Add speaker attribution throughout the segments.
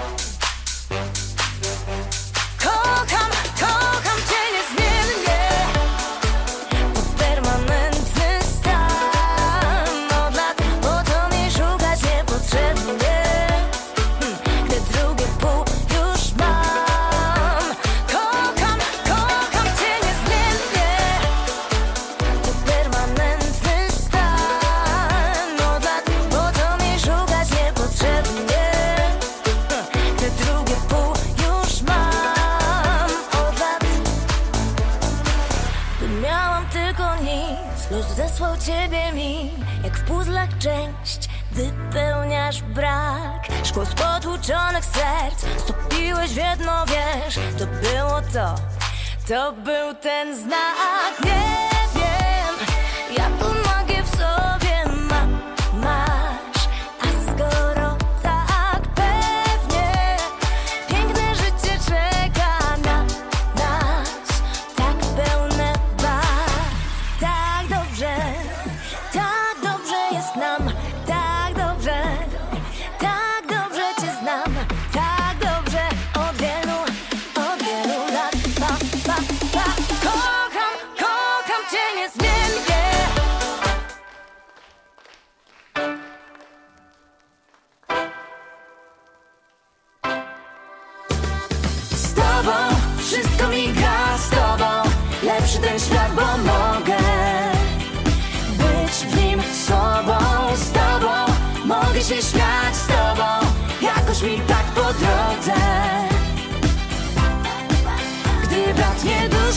Speaker 1: Thank you. Zesłał ciebie mi Jak w puzzlach część. Wypełniasz brak. Szkło z potłuczonych serc. Stopiłeś w jedno, wiesz To było to, to był ten znak. Nie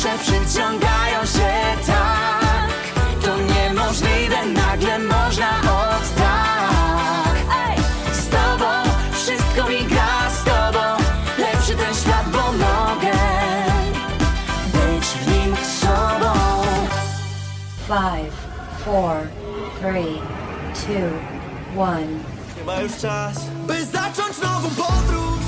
Speaker 1: dusze przyciągają się tak To niemożliwe, nagle można od tak Ej! Z tobą wszystko mi gra z tobą Lepszy ten świat, bo mogę Być w nim sobą
Speaker 2: Five, four, three, two, one.
Speaker 3: Chyba już czas, by zacząć nową podróż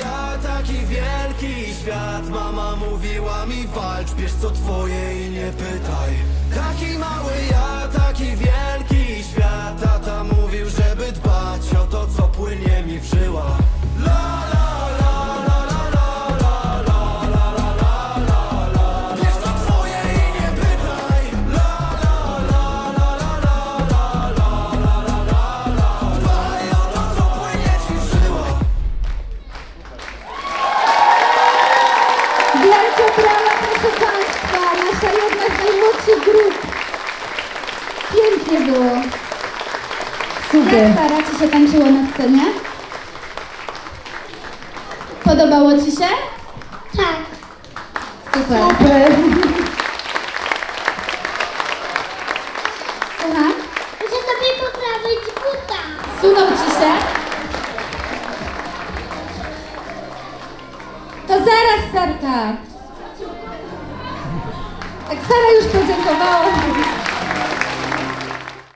Speaker 3: ja, taki wielki świat Mama mówiła mi walcz Bierz co twoje i nie pytaj
Speaker 4: Nasza jedna z najmłodszych grup. Pięknie było. Jak Sara Ci się tańczyło na scenie? Podobało Ci się? Tak. Super. Super. Słucham?
Speaker 5: Muszę sobie poprawić buta.
Speaker 4: Sunął Ci się? To zaraz, Sarka. Jak Sara już podziękowała.